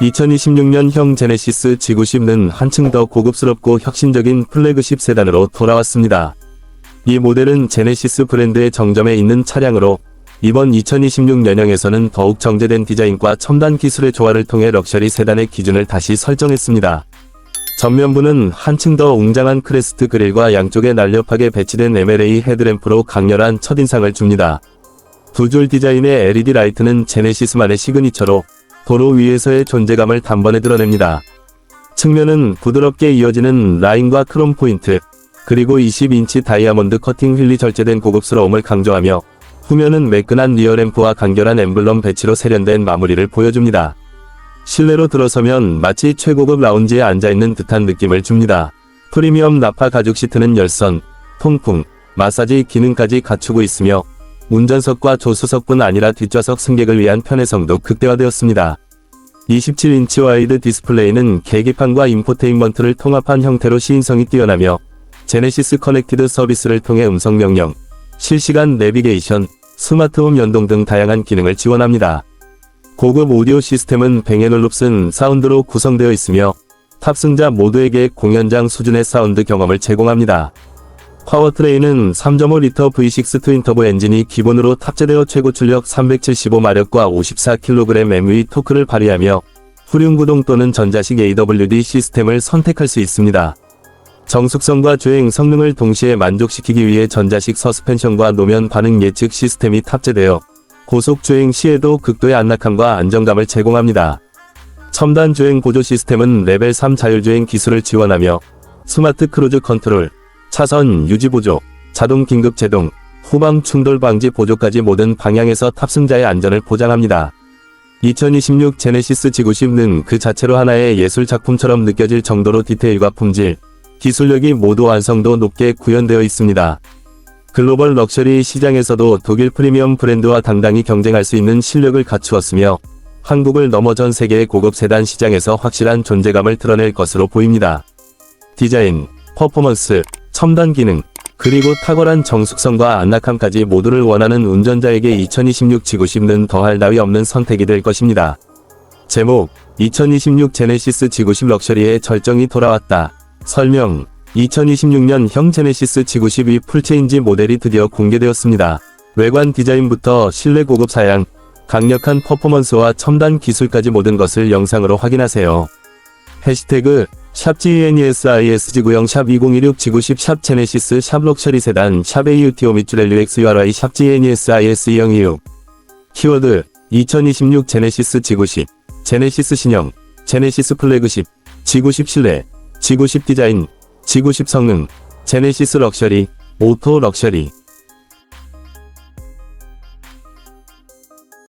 2026년형 제네시스 G90는 한층 더 고급스럽고 혁신적인 플래그십 세단으로 돌아왔습니다. 이 모델은 제네시스 브랜드의 정점에 있는 차량으로 이번 2026년형에서는 더욱 정제된 디자인과 첨단 기술의 조화를 통해 럭셔리 세단의 기준을 다시 설정했습니다. 전면부는 한층 더 웅장한 크레스트 그릴과 양쪽에 날렵하게 배치된 MLA 헤드램프로 강렬한 첫인상을 줍니다. 두 줄 디자인의 LED 라이트는 제네시스만의 시그니처로 도로 위에서의 존재감을 단번에 드러냅니다. 측면은 부드럽게 이어지는 라인과 크롬 포인트, 그리고 20인치 다이아몬드 커팅 휠이 절제된 고급스러움을 강조하며 후면은 매끈한 리어램프와 간결한 엠블럼 배치로 세련된 마무리를 보여줍니다. 실내로 들어서면 마치 최고급 라운지에 앉아있는 듯한 느낌을 줍니다. 프리미엄 나파 가죽 시트는 열선, 통풍, 마사지 기능까지 갖추고 있으며 운전석과 조수석뿐 아니라 뒷좌석 승객을 위한 편의성도 극대화되었습니다. 27인치 와이드 디스플레이는 계기판과 인포테인먼트를 통합한 형태로 시인성이 뛰어나며 제네시스 커넥티드 서비스를 통해 음성 명령, 실시간 내비게이션, 스마트홈 연동 등 다양한 기능을 지원합니다. 고급 오디오 시스템은 뱅앤올룹슨 사운드로 구성되어 있으며 탑승자 모두에게 공연장 수준의 사운드 경험을 제공합니다. 파워트레인은 3.5리터 V6 트윈터보 엔진이 기본으로 탑재되어 최고 출력 375마력과 54kg MV 토크를 발휘하며 후륜구동 또는 전자식 AWD 시스템을 선택할 수 있습니다. 정숙성과 주행 성능을 동시에 만족시키기 위해 전자식 서스펜션과 노면 반응 예측 시스템이 탑재되어 고속 주행 시에도 극도의 안락함과 안정감을 제공합니다. 첨단 주행 보조 시스템은 레벨 3 자율주행 기술을 지원하며 스마트 크루즈 컨트롤, 차선 유지 보조, 자동 긴급 제동, 후방 충돌 방지 보조까지 모든 방향에서 탑승자의 안전을 보장합니다. 2026 제네시스 G90는 그 자체로 하나의 예술 작품처럼 느껴질 정도로 디테일과 품질, 기술력이 모두 완성도 높게 구현되어 있습니다. 글로벌 럭셔리 시장에서도 독일 프리미엄 브랜드와 당당히 경쟁할 수 있는 실력을 갖추었으며 한국을 넘어 전 세계의 고급 세단 시장에서 확실한 존재감을 드러낼 것으로 보입니다. 디자인, 퍼포먼스, 첨단 기능, 그리고 탁월한 정숙성과 안락함까지 모두를 원하는 운전자에게 2026 G90는 더할 나위 없는 선택이 될 것입니다. 제목 2026 제네시스 G90 럭셔리의 절정이 돌아왔다. 설명 2026년 형 제네시스 G92 풀체인지 모델이 드디어 공개되었습니다. 외관 디자인부터 실내 고급 사양, 강력한 퍼포먼스와 첨단 기술까지 모든 것을 영상으로 확인하세요. 해시태그 샵 GENESISG9형 샵 2016 G90 샵 제네시스 샵 럭셔리 세단 샵 AUTO 밑줄 LUXURY 샵 GENESIS206 키워드 2026 제네시스 G90 제네시스 신형 제네시스 플래그십 G90 실내 G90 디자인 G90 성능 제네시스 럭셔리 오토 럭셔리